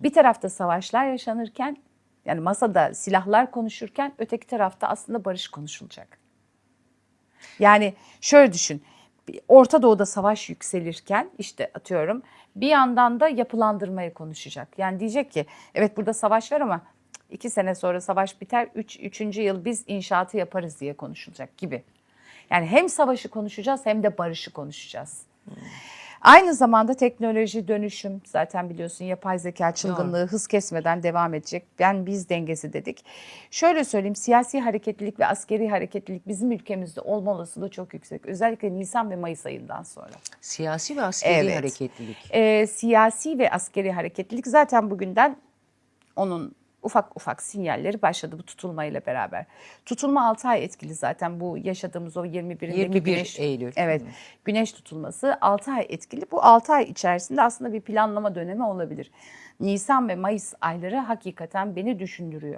Bir tarafta savaşlar yaşanırken yani masada silahlar konuşurken öteki tarafta aslında barış konuşulacak. Yani şöyle düşün. Orta Doğu'da savaş yükselirken işte atıyorum bir yandan da yapılandırmayı konuşacak. Yani diyecek ki evet burada savaş var ama iki sene sonra savaş biter. Üç, üçüncü yıl biz inşaatı yaparız diye konuşulacak gibi. Yani hem savaşı konuşacağız hem de barışı konuşacağız. Aynı zamanda teknoloji dönüşüm zaten biliyorsun yapay zeka çılgınlığı hız kesmeden devam edecek. Ben biz dengesi dedik. Şöyle söyleyeyim siyasi hareketlilik ve askeri hareketlilik bizim ülkemizde olma olasılığı çok yüksek. Özellikle Nisan ve Mayıs ayından sonra. Siyasi ve askeri Evet. hareketlilik. Ee, siyasi ve askeri hareketlilik zaten bugünden onun ufak ufak sinyalleri başladı bu tutulmayla beraber. Tutulma 6 ay etkili zaten bu yaşadığımız o 21'indeki 21 güneş Eylül. Evet. Güneş tutulması 6 ay etkili. Bu 6 ay içerisinde aslında bir planlama dönemi olabilir. Nisan ve Mayıs ayları hakikaten beni düşündürüyor.